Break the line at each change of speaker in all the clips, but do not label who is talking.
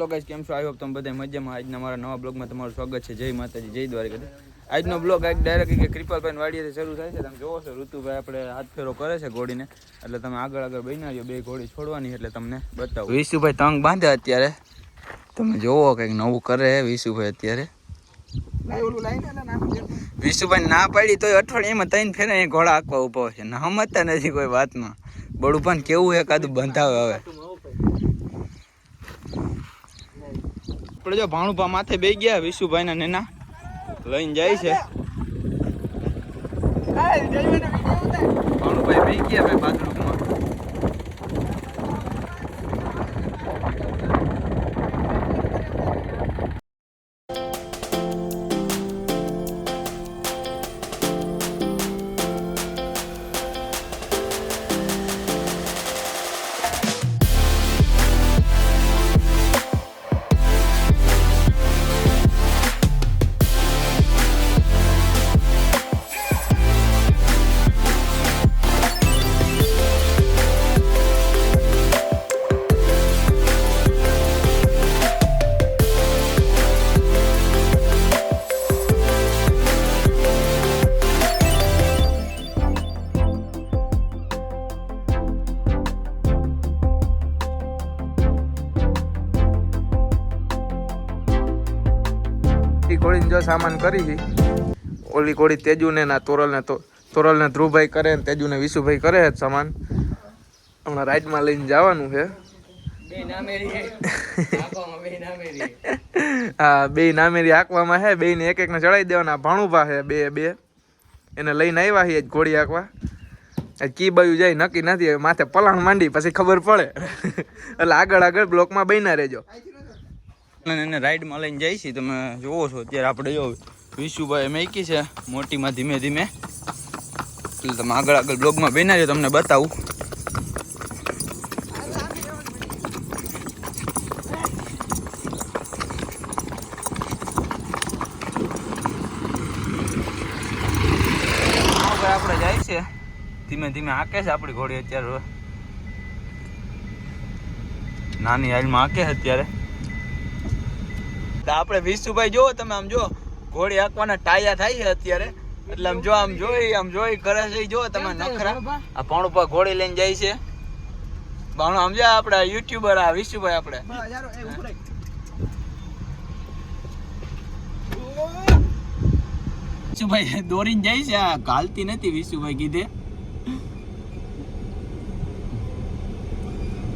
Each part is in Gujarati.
હેલો ગાઈસ કેમ છો? આઈ હોપ તમે બધા મજામાં. આજના મારા નવા બ્લોગમાં તમારું સ્વાગત છે. જય માતાજી જય દ્વારકા આજનો બ્લોગ આજ ડાયરેક્ટ કે કૃપાલભાઈ વાડીએથી શરૂ થાય છે. તમે જોવો છો ઋતુભાઈ આપણે હાથ ફેરો કરે છે ઘોડીને. એટલે તમે આગળ આગળ બન્યા રહ્યો બે ઘોડી છોડવાની એટલે તમને બતાવો. વિશુભાઈ તંગ બાંધે અત્યારે. તમે જોવો કંઈક નવું કરે વિશુભાઈ અત્યારે. વિશુભાઈ ના પાડી તોય અઠવાડિયામાં ત્રણ ફેરે ઘોડા આંકવા ઊભો છે. ના સમજતા નથી કોઈ વાતમાં. બળું કેવું કેવું એકાદું બંધાવે હવે. આપણે જો ભાણુભા માથે બે ગયા વિશુભાઈ ના નેના. લઈને જાય છે. ભાણુભાઈ બે ગયા ભાઈ
કોળીને જો સામાન કરી ઓલી કોળી તેજુને ના તોરલને તો તોરલને ધ્રુવભાઈ કરે ને તેજુને વિશુભાઈ કરે જ સામાન. હમણાં રાઈડમાં લઈને જવાનું છે. હા. બે નામેરી હાંકવામાં છે બે ને એક એક ને ચડાવી દેવાના. ભાણુભા છે બે બે. એને લઈને આવ્યા છે ઘોડી હાંકવા. કી બાયું જાય નક્કી નથી. માથે પલાણ માંડી પછી ખબર પડે. એટલે આગળ આગળ બ્લોકમાં બન્યા રહેજો.
અને એને રાઈડમાં લઈને જાય છે તમે જોવો છો અત્યારે આપણે જો વિશુભાઈ મેકી છે. મોટીમાં ધીમે ધીમે. એટલે તમે આગળ આગળ બ્લોગમાં બેના રહ્યો તમને બતાવું. આપણે જાય છે. ધીમે ધીમે આકે છે આપણી ઘોડી અત્યારે. નાની હાલમાં આકે છે અત્યારે. તો આપણે વિશુભાઈ જો તમે આમ જો ઘોડી હાંકવાના ટાયા થાય છે અત્યારે. એટલે આમ જો આમ જોઈ આમ જોઈ કરે છે જો તમે નખરા. આ ભાણું ઉપર ઘોડી લઈને જાય છે. ભાણું આમ જો આપણે યુટ્યુબર આ વિશુભાઈ આપણે. વિશુભાઈ દોરીને જાય છે આ ગાલતી નથી વિશુભાઈ કીધે.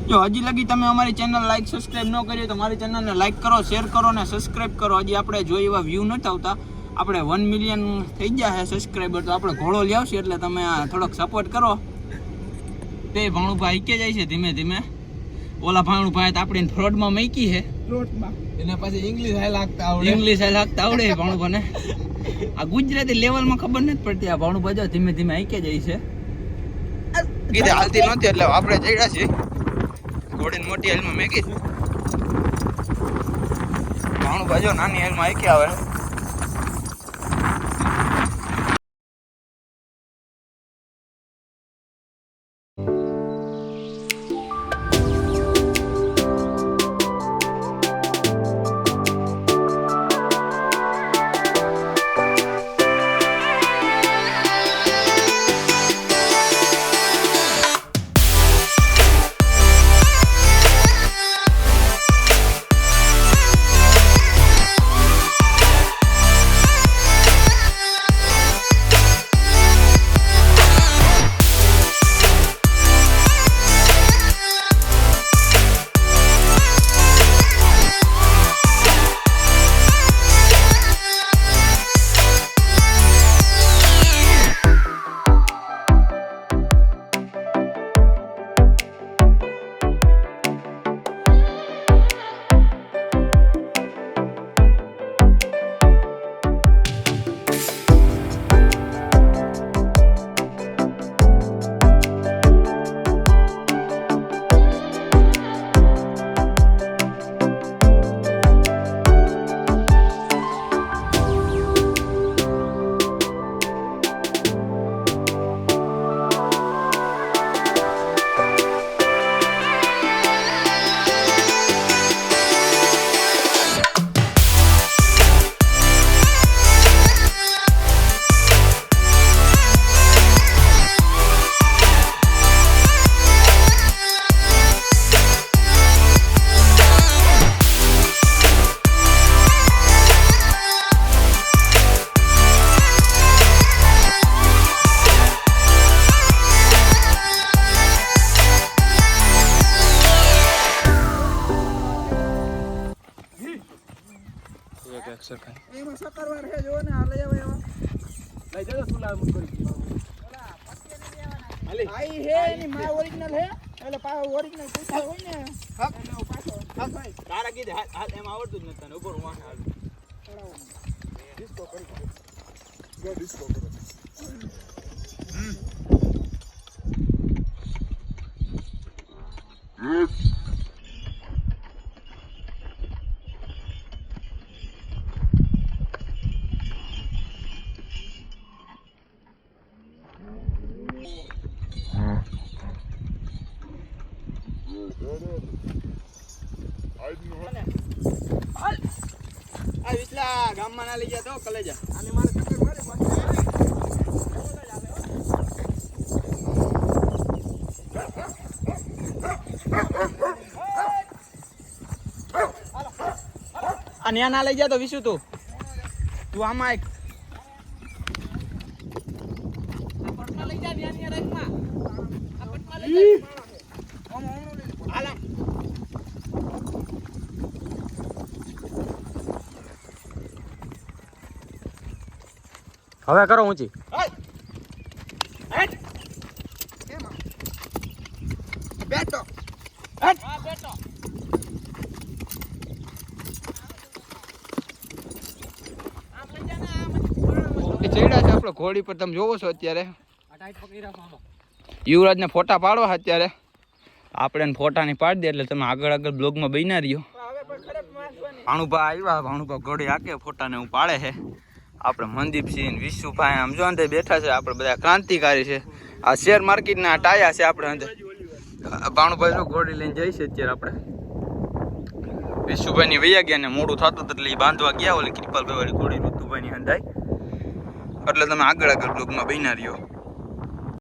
જો હજી લગી તમે અમારી ચેનલ લાઈક સબસ્ક્રાઈબ ન કરી તો મારી ચેનલને લાઈક કરો શેર કરો અને સબસ્ક્રાઇબ કરો. હજી આપણે જોઈ એવા વ્યૂ નથી આવતા. આપણે વન મિલિયન થઈ ગયા છે સબસ્ક્રાઈબર તો આપણે ઘોડો લાવશે એટલે તમે થોડોક સપોર્ટ કરો. તે ભાણુભાઈ કે જાય છે ધીમે ધીમે. ઓલા ભાણુભાઈ તો આપણે ફ્રોડમાં મૂકી છે.
એને પછી ઇંગ્લિશ હાય લાગતા આવડે.
ઇંગ્લિશ હાલ લાગતા આવડે ભાણુભાને. આ ગુજરાતી લેવલમાં ખબર નથી પડતી આ ભાણુભાઈ જો ધીમે ધીમે આઈકે જાય છે. કીધે હાલતી નહોતી એટલે આપણે ચડ્યા છીએ. ઘોડીને મોટી હેલમાં મેકી છે. ભાણુભાઈ જો નાની હેલમાં આઈ કે આવે
કે સરખા
એમાં સકરવાર છે જો ને આ લઈ આવે
લઈ જજો સુલા મુક કરી હાલી.
આઈ હે એની માં ઓરિજિનલ હે. એટલે પા ઓરિજિનલ હોય ને. હક એનો પાછો હક ભાઈ. તારા કીધે હાલ હાલ એમાં આવડતું જ નથી તને. ઉપર વાહ હાલ. ડિસ્કો કરી ગો ડિસ્કો કરો. હાલ આ વિચલા ગામમાં ના લઈ ગયા તો કલેજા. અને મારે અને મારે આ ન્યા ના લઈ જા તો વિશુ તું. તું આમાં એક
હવે કરો ઊંચી.
ચડ્યા છે આપણે ઘોડી પર. તમે જોવો છો અત્યારે. યુવરાજને ફોટા પાડવા અત્યારે. આપણે એને ફોટાની પાડી દે એટલે તમે આગળ આગળ બ્લોગમાં બન્યા રહ્યો. ભાણુભા આવ્યા ભાણુભા ઘોડી ફોટા ફોટાને હું પાડે છે. આપણે મનદીપસિંહ વિશુભાઈ આમ જો અંદર બેઠા છે, આપણે બધા ક્રાંતિકારી છે. આ શેર માર્કેટના ટાયા છે આપણે અંદર. ભાણુભાઈ ઘોડી લઈને જઈ છે અત્યારે આપણે. વિશુભાઈની વૈયા ગયા ને મોડું થતું એટલે એ બાંધવા ગયા ઓલી કૃપાલભાઈ વાળી ઘોડી ઋતુભાઈની અંદાય એટલે તમે આગળ આગળ બ્લોગમાં બન્યા રહ્યો.